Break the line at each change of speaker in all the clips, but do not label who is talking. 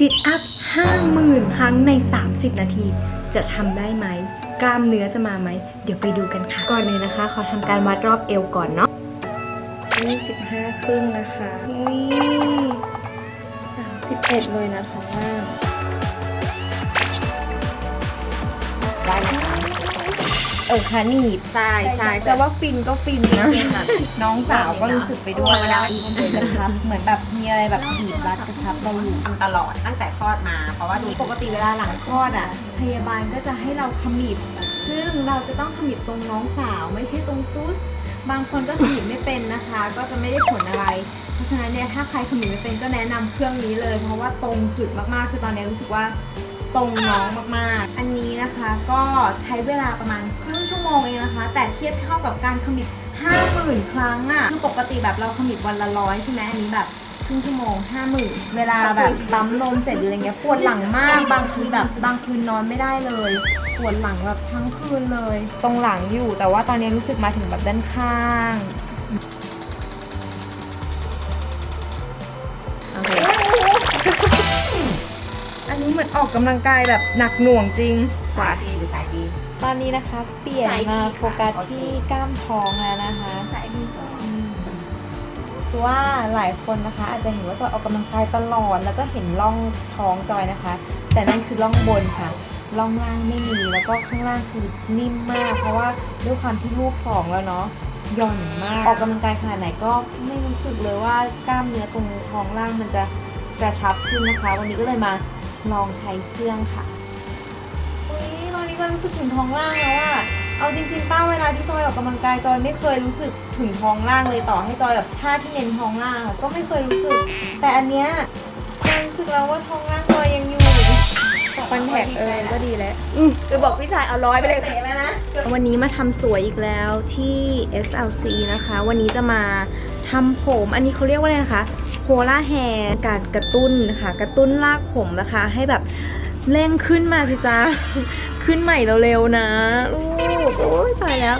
ซิทอัพ 50,000 ครั้งใน 30 นาที จะทำได้ไหม กล้ามเนื้อจะมาไหม เดี๋ยวไปดูกันค่ะ ก่อนเลยนะคะ ขอทำการวัดรอบเอวก่อนเนาะ25 ครึ่งนะคะนี่31 เลยนะท้องล่าง
ได้
เออค่ะหนีบ
ใช่ใช่
จะว่าฟินก็ฟินนะ
จริงค่ะ
น้องสาวก็รู้สึกไปด้วย
ธรรมดา
อีกเลยนะครับเหมือนแบบมีอะไรแบบบีบรัดกระชับเราอยู่
ทำตลอดตั้งแต่คลอดมา เพราะว่าดู
ปกติเวลาหลังคลอดอะ พยาบาลก็จะให้เราขมิบซึ่งเราจะต้องขมิบตรงน้องสาว ไม่ใช่ตรงตุ้สบางคนก็ขมิบไม่เป็นนะคะ ก็จะไม่ได้ผลอะไร เพราะฉะนั้นเนี่ยถ้าใครขมิบไม่เป็นก็แนะนำเครื่องนี้เลย เพราะว่าตรงจุดมากๆ คือตอนนี้รู้สึกว่า ตรงน้องมากๆ อันนี้นะคะก็ใช้เวลาประมาณครึ่งชั่วโมงเองนะคะ แต่เทียบเท่ากับการขมิบ50,000 ครั้งอะ่ะคือปกติแบบเราขมิบวันละร้อยใช่ไหมอันนี้แบบครึ่งชั่วโมงห้าหมื่นเวลาแบบปั๊มลมเสร็จหรืออะไรเงี้ยปวดหลังมาก บางคืนแบบบางคืนนอนไม่ได้เลย ปวดหลังแบบทั้งคืนเลย ตรงหลังอยู่แต่ว่าตอนนี้รู้สึกมาถึงแบบด้านข้าง มือนออกกำลังกายแบบหนักหน่วงจริง
สายดีหรือสายดี
ตอนนี้นะคะ เปลี่ยน
สายดี
มา
ค่ะ
โฟกัส
โอเค
ที่กล้ามท้องแล้วนะคะ
สายดีก็
คือว่าหลายคนนะคะ อาจจะเห็นว่าจอยออกกำลังกายตลอด แล้วก็เห็นร่องท้องจอยนะคะ แต่นั่นคือร่องบนค่ะ ร่องล่างไม่มีแล้วก็ข้างล่างคือนิ่มมาก เพราะว่าด้วยความที่ลูกสองแล้วเนาะหย่อนมาก ออกกำลังกายขนาดไหนก็ไม่รู้สึกเลยว่ากล้ามเนื้อตรงท้องล่างมันจะกระชับขึ้นนะคะ วันนี้ก็เลยมา ลองใช้เครื่องค่ะอุ้ยตอนนี้ก็รู้สึกถึงท้องล่างแล้วอะเอาจริงๆป้าเวลาที่จอยออกกำลังกายจอยไม่เคยรู้สึกถึงท้องล่างเลยต่อให้จอยแบบท่าที่เน้นท้องล่างอะก็ไม่เคยรู้สึก แต่อันเนี้ยจอยรู้สึกแล้วว่าท้องล่างจอยยังอยู่คอนแทคเออก็ดีแล้ว
คือบอกพี่ชายเอาร้อยไปเลยค่ะ
วันนี้มาทำสวยอีกแล้วที่ SLC นะคะ วันนี้จะมาทำผม อันนี้เขาเรียกว่าอะไรนะคะ โพล่าแฮร์การกระตุ้นนะคะกระตุ้นรากผมนะคะ ให้แบบเร่งขึ้นมาสิจ้าขึ้นใหม่เร็วๆนะลูกโอ้ยตายแล้ว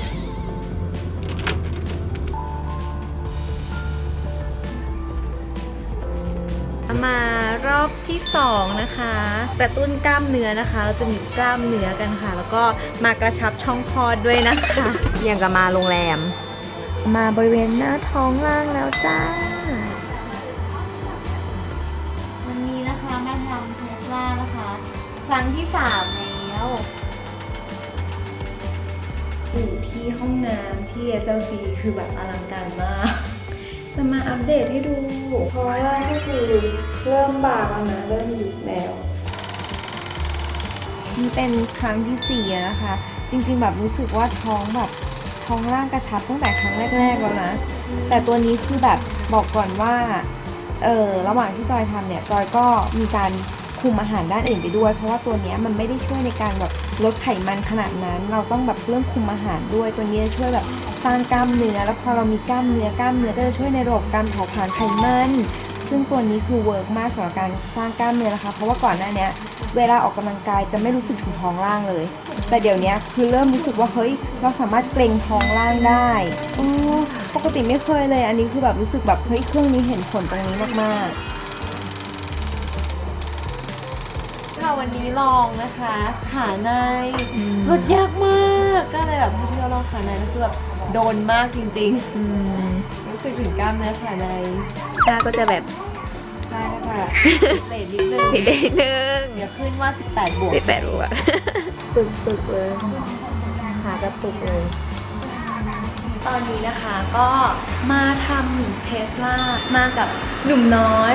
มารอบที่สองนะคะ กระตุ้นกล้ามเนื้อนะคะ เราจะมีกล้ามเนื้อกันค่ะ แล้วก็มากระชับช่องคลอดด้วยนะคะ
ยังกับมาโรงแรม
มาบริเวณหน้าท้องล่างแล้วจ้า ครั้งที่สามแล้วอยู่ที่ห้องน้ำที่ SLC คือแบบอลังการมาก จะมาอัปเดตให้ดู เพราะว่าก็คือเริ่มบากแล้วนะเริ่มยุบแล้วนี่เป็นครั้งที่สี่แล้วนะคะ จริงๆแบบรู้สึกว่าท้องแบบท้องล่างกระชับตั้งแต่ครั้งแรกๆแล้วนะ แต่ตัวนี้คือแบบบอกก่อนว่า เออระหว่างที่จอยทำเนี่ย จอยก็มีการ คุมอาหารด้านอื่นไปด้วย เพราะว่าตัวนี้มันไม่ได้ช่วยในการแบบลดไขมันขนาดนั้น เราต้องแบบเรื่องคุมอาหารด้วย ตัวนี้ช่วยแบบสร้างกล้ามเนื้อ แล้วพอเรามีกล้ามเนื้อกล้ามเนื้อก็จะช่วยในระบบการเผาผลาญไขมันซึ่งตัวนี้คือเวิร์กมากสำหรับการสร้างกล้ามเนื้อนะคะ เพราะว่าก่อนหน้านี้เวลาออกกำลังกายจะไม่รู้สึกถึงท้องล่างเลย แต่เดี๋ยวนี้คือเริ่มรู้สึกว่าเฮ้ยเราสามารถเกรงท้องล่างได้ปกติไม่เคยเลย อันนี้คือแบบรู้สึกแบบเฮ้ยเครื่องนี้เห็นผลตรงนี้มากๆ ค่ะวันนี้ลองนะคะขาในลดยากมากก็เลยแบบให้พี่เราลองขาในแล้วคือแบบโดนมากจริงๆรู้สึกถึงกล้ามเนื้อขาใน
ตาก็จะแบบ
ใช่ค่ะเลทนิดนึง
ผิดได้นึง
เดี๋ยวขึ้นว่า 18 บวก
สิบแปดบวก
ปึกปึกๆเลยขากระตุกเลยตอนนี้นะคะก็มาทำเทสลามากับหนุ่มน้อย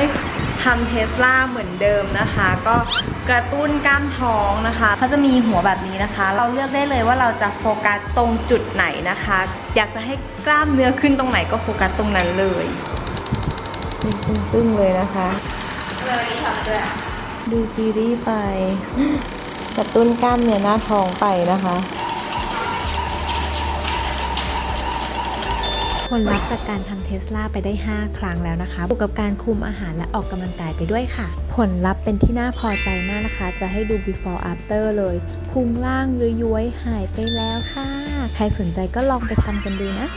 ทำเทสลาเหมือนเดิมนะคะ ก็ กระตุ้นกล้ามท้องนะคะเขาจะมีหัวแบบนี้นะคะ เราเลือกได้เลยว่าเราจะโฟกัสตรงจุดไหนนะคะ อยากจะให้กล้ามเนื้อขึ้นตรงไหนก็โฟกัสตรงนั้นเลยตึ้งๆเลยนะคะดูซีรีส์ไปกระตุ้นกล้ามเนื้อหน้าท้องไปนะคะ
ผลลัพธ์จากการทำเทสลาไปได้ 5 ครั้งแล้วนะคะบวกกับการคุมอาหารและออกกำลังกายไปด้วยค่ะผ ลลัพธ์เป็นที่น่าพอใจมากนะคะ จะให้ดู before after เลยพุงล่างย้วยๆ หายไปแล้วค่ะ ใครสนใจก็ลองไปทำกันดูนะ